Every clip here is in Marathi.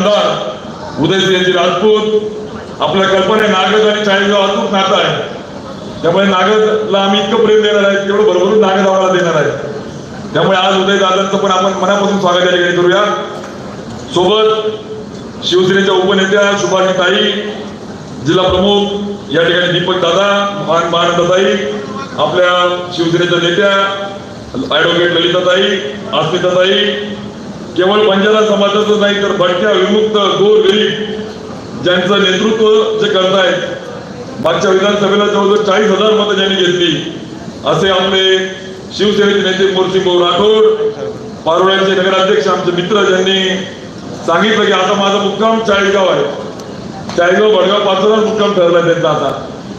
आमदार उदयसिंहजी राजपूत आपल्या कल्पना नागद आणि चाळीसगाव अचूक नातं आहे. त्यामुळे नागदला आम्ही इतकं प्रेम देणार आहे तेवढं भरभरून नागद आम्हाला देणार आहे. त्यामुळे आज उदय दादांचं पण आपण मनापासून स्वागत या ठिकाणी करूया. सोबत शिवसेनेच्या उपनेत्या सुभाषी ताई जिल्हा प्रमुख या ठिकाणी दीपक दादा महान मानंदताई आपल्या शिवसेनेच्या नेत्या ऍडव्होकेट ललिताताई अस्मिताताई केवळ बंजारा समाजाचं नाही तर भटक्या विमुक्त गोर गरीब ज्यांचं नेतृत्व जे करतायत मागच्या विधानसभेला जवळजवळ चाळीस हजार मतं ज्यांनी घेतली. असे आमले शिवसेनेचे नेते मोर्सिंगभाऊ राठोड पारोळ्यांचे नगराध्यक्ष आमचे मित्र ज्यांनी सांगितलं की आता माझा मुक्काम चाळीसगाव आहे. चाळीसगाव भडगाव पाचोरा मुक्काम ठरलाय त्यांचा आता.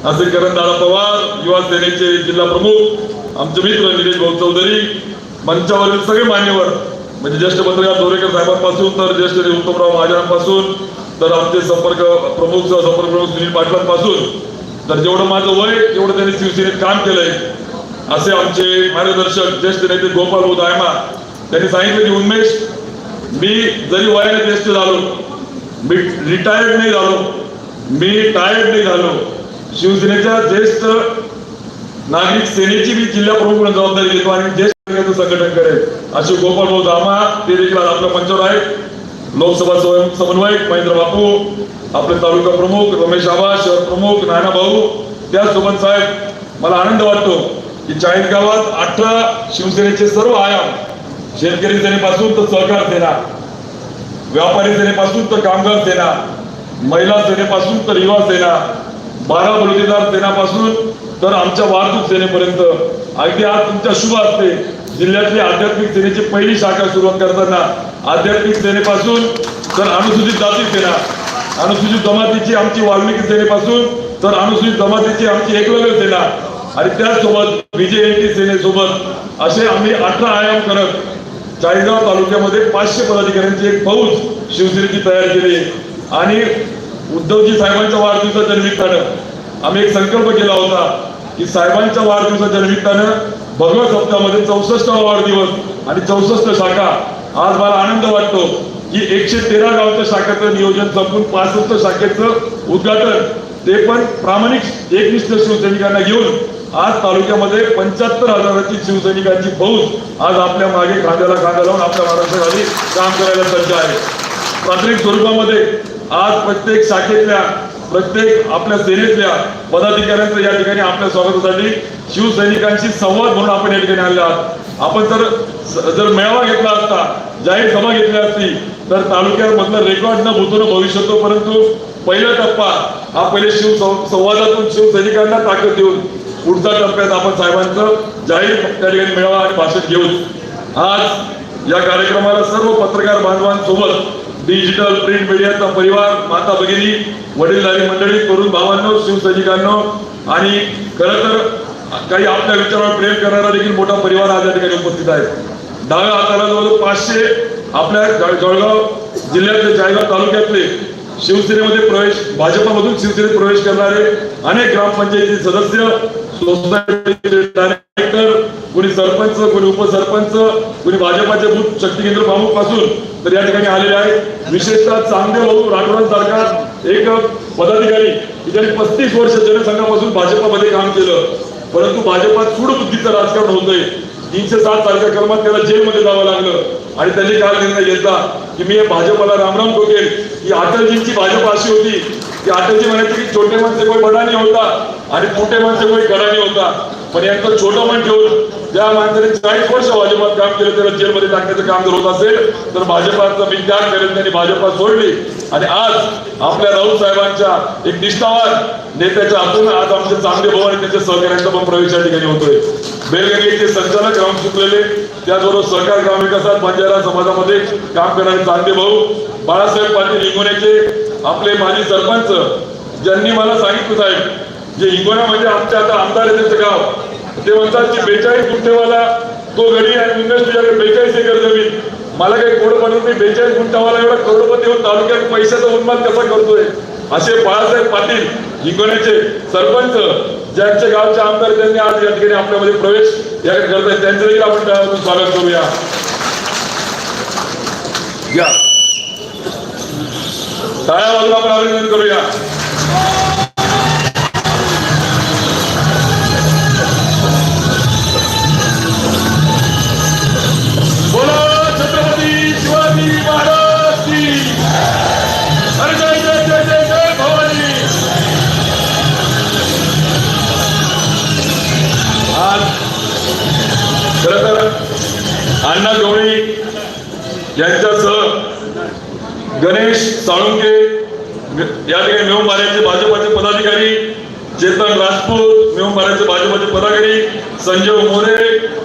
असे करण दादा पवार युवा सेनेचे जिल्हा प्रमुख आमचे मित्र निलेश भाऊ चौधरी मंचावरील सगळे मान्यवर म्हणजे ज्येष्ठ पत्रकार दोरेकर साहेबांपासून तर ज्येष्ठ उत्तमराव महाजनांपासून तर आमचे संपर्क प्रमुख संपर्क प्रमुख सुनील पाटलांपासून. तर जेवढं माझं वय तेवढं त्यांनी शिवसेनेत काम केलंय. असे आमचे मार्गदर्शक ज्येष्ठ नेते गोपाल भाऊ दायमा त्यांनी सांगितलं की उन्मेश मी जरी वयाने ज्येष्ठ झालो मी रिटायर्ड नाही झालो मी टायर्ड नाही झालो. शिवसेनेच्या ज्येष्ठ नागरिक सेनेची मी जिल्हा प्रमुख म्हणून जबाबदारी घेतो आणि ज्येष्ठ संघटन करेल. असे गोपाळ भाऊ दामा ते देखील आज आपल्या मंचावर आहेत. लोकसभा स्वयं समन्वयक महेंद्र बापू आपले तालुका प्रमुख रमेश आबा शहर प्रमुख नाना भाऊ त्याचसोबत साहेब मला आनंद वाटतो की चाळीस गावात अठरा शिवसेनेचे सर्व आयाम शेतकरी सेनेपासून तर सहकार सेना व्यापारी सेनेपासून तर कामगार सेना महिला सेनेपासून तर युवा सेना बारा बलुतेदार सेनापासून तर आमच्या वाहतूक सेनेपर्यंत. अगदी आज तुमच्या शुभ असते जिल्ह्यातली आध्यात्मिक सेनेची पहिली शाखा सुरुवात करताना आध्यात्मिक सेनेपासून तर अनुसूचित जाती सेना अनुसूचित जमातीची आमची वाल्मिकी सेनेपासून तर अनुसूचित जमातीची आमची एकलव्य सेना आणि त्याचसोबत बीजेएनटी सेनेसोबत असे आम्ही अठरा आयाम करत चाळीसगाव तालुक्यामध्ये पाचशे पदाधिकाऱ्यांची एक फौज शिवसेनेची तयार केली आणि उद्धवजी साहेबांच्या वाढदिवसाच्या निमित्तानं आम्ही एक संकल्प केला होता की साहेबांच्या वाढदिवसाच्या निमित्तानं भगवत सप्ताहामध्ये चौसष्टावा वाढदिवस आणि चौसष्ट शाखा आज मला आनंद वाटतो की एकशे तेरा गावच्या शाखेचं नियोजन संपून पासष्ट शाखेचं उद्घाटन ते पण प्रामाणिक एकनिष्ठ शिवसैनिकांना घेऊन आज तालुक्यामध्ये पंच्याहत्तर हजाराची शिवसैनिकांची फौज आज आपल्या मागे खांद्याला खांदा लावून आपल्या महाराष्ट्राखाली काम करायला सज्ज आहे. प्राथमिक स्वरूपामध्ये आज प्रत्येक शाखेतल्या प्रत्येक आपल्या सेनेतल्या पदाधिकाऱ्यांचं या ठिकाणी आपल्या स्वागतासाठी शिवसैनिकांशी संवाद म्हणून आपण या ठिकाणी आले आहात. आपण जर जर मेळावा घेतला असता जाहीर सभा घेतली असती तर तालुक्यामधलं रेकॉर्ड न भूतून भविष्य होतो परंतु पहिला टप्पा हा पहिले शिव सं- संवादातून शिवसैनिकांना ताकद देऊन पुढच्या टप्प्यात आपण साहेबांचं जाहीर त्या ठिकाणी मेळावा आणि भाषण घेऊन. आज या कार्यक्रमाला सर्व पत्रकार बांधवांसोबत डिजिटल प्रिंट मीडियाचा परिवार माता भगिनी वडीलधारी मंडळी तरुण भावांनो शिवसैनिकांनो आणि खरं तर काही आपल्या विचारावर प्रेम करणारा देखील मोठा परिवार आज या ठिकाणी उपस्थित आहे. डाव्या हाताला जवळजवळ पाचशे आपल्या जळगाव जिल्ह्यातले जायगाव तालुक्यातले शिवसेनेमध्ये प्रवेश भाजपमधून शिवसेनेत प्रवेश करणारे अनेक ग्रामपंचायती सदस्य सोसायटी डायरेक्टर कोणी सरपंच कोणी उपसरपंच कोणी भाजपाचे बूथ शक्ती केंद्र प्रमुखपासून तर या ठिकाणी आलेले आहेत. विशेषतः चांगदेव भाऊ राठोडांसारखा एक पदाधिकारी की ज्यांनी पस्तीस वर्ष जनसंघापासून भाजपामध्ये काम केलं. परंतु भाजपात सूडबुद्धीचं राजकारण होतंय. तीनशे सात सारख्या क्रमात त्याला जेलमध्ये जावं लागलं. आणि त्यांनी काल निर्णय घेतला की मी भाजपाला रामराम ठोकेल की अटलजींची भाजप अशी होती की अटलजी म्हणायचे की छोटे माणसे कोई बडानी होता आणि मोठे माणसे कोई गडानी होता. पण यांचं छोटं मन ठेवून ज्या माणसाने चाळीस वर्ष भाजपात काम केलं त्याला जेलमध्ये टाकण्याचं काम जर होत असेल तर भाजपाचा मी त्याग करेल त्यांनी भाजपा सोडली. आणि आज आपल्या राऊत साहेबांच्या एक निष्ठावान नेत्याच्या हातून आज आमचे चांगले भाऊ आणि त्यांच्या सहकार्यांचा पण प्रवेश या ठिकाणी होतोय. बेलगंगेचे संचालक राम चुकलेले त्याचबरोबर सहकार ग्रामविकासात बंजारा समाजामध्ये काम करणारे चांगले भाऊ बाळासाहेब पाटील हिंगोण्याचे आपले माजी सरपंच ज्यांनी मला सांगितलं साहेब जे हिंगोण्यामध्ये आमच्या आता आमदार आहे त्यांचं गाव. ते म्हणतात की बेचाळीस गुंठेवाला तो गडी आणि उन्नस तुझ्याकडे बेचाळीस एकर जमीन. मला काही कोड बनवून मी बेचाळीस गुंठावाला एवढा करोडपती होऊन तालुक्यात पैशाचा उन्माद कसा करतोय? असे बाळासाहेब पाटील हिंगोण्याचे सरपंच ज्यांच्या गावचे आमदार त्यांनी आज या ठिकाणी आपल्यामध्ये प्रवेश या करत आहेत त्यांचं देखील आपण स्वागत करूया. या. टाळ्या बाजूला आपण अभिनंदन करूया. खर तर अण्णा गवळी यांच्यासह गणेश साळुंके या ठिकाणी मिळून माऱ्याचे भाजपाचे पदाधिकारी चेतन राजपूत मिळून माऱ्याचे भाजपाचे पदाधिकारी संजय मोरे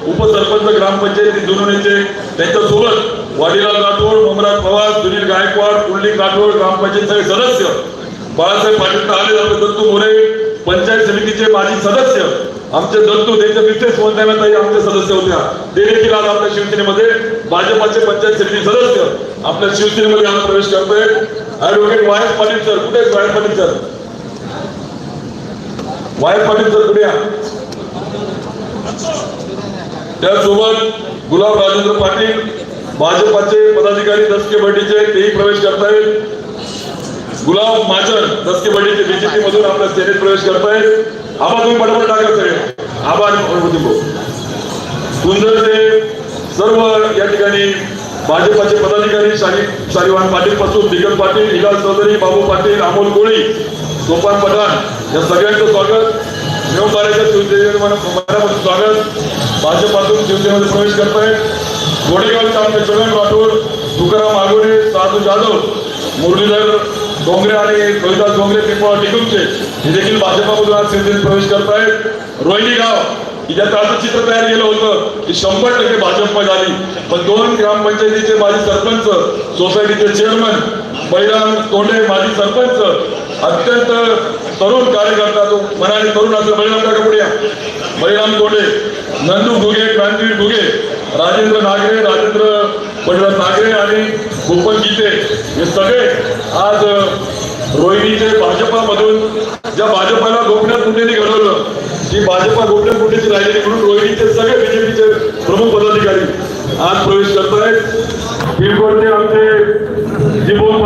उपसरपंच ग्रामपंचायती जुनवण्याचे त्यांच्यासोबत वाडीलाल राठोड ममराज पवार सुनील गायकवाड पुंडलिक राठोड ग्रामपंचायत सदस्य बाळासाहेब पाटील आले दत्तू मोरे पंचायत समितीचे माजी सदस्य आमचे दत्तू त्यांच्या मिसेस वंदनाताई आमचे सदस्य होत्या. ते देखील आज आपल्या शिवसेनेमध्ये भाजपाचे पंचायत समिती सदस्य. आपल्या शिवसेनेमध्ये आज प्रवेश करतोय. ऍडव्होकेट वायस पाटील सर कुठे आहेत Y S Patil sir Y S Patil sir कुठे त्यासोबत गुलाब राजेंद्र पाटील भाजपाचे पदाधिकारी दसके भटीचे तेही प्रवेश करतायत. गुलाब माजन दसके भटीचे बीजेपी मधून आपल्या सेनेत प्रवेश करतायत. आम्हाला तुम्ही पटापट टाकायचं आभार आबा आणि सुंदरचे सर्व या ठिकाणी भाजपाचे पदाधिकारी शाही शालिवान पाटील पासून दिगल पाटील हिलाल चौधरी बाबू पाटील अमोल कोळी सोपान पठाण या सगळ्यांचं स्वागत. नेवपाऱ्याच्या शिवसेनेमध्ये मनापासून स्वागत. भाजपातून शिवसेनेमध्ये प्रवेश करतायत. गोडेगावचे आमचे छगन राठोड तुकाराम आगोडे साधू जाधव मुरलीधर डोंगरे आणि रोहिदास डोंगरे पिंपळा टिकुमचे हे देखील भाजपामधून आज शिवसेनेत प्रवेश करतायत. रोहिणी गाव की ज्याचं असं चित्र तयार केलं होतं की शंभर टक्के भाजप झाली पण दोन ग्रामपंचायतीचे माजी सरपंच सोसायटीचे चेअरमन बैराम तोंडे माजी सरपंच अत्यंत तरुण कार्यकर्ता तो मनाने तरुण असं बैराम काका पुढे या. बैराम तोंडे नंदू घुगे क्रांतीवीर घुगे राजेंद्र नागरे राजेंद्र पंडित नागरे आणि गोपन गीते हे सगळे आज रोहिणीचे भाजपामधून ज्या भाजपाला गोपीनाथ मुंडेंनी घडवलं ती भाजपा गोपीनाथ मुंडेची राहिलेली म्हणून रोहिणीचे सगळे बीजेपीचे प्रमुख पदाधिकारी आज प्रवेश करत आहेत आमचे जीवन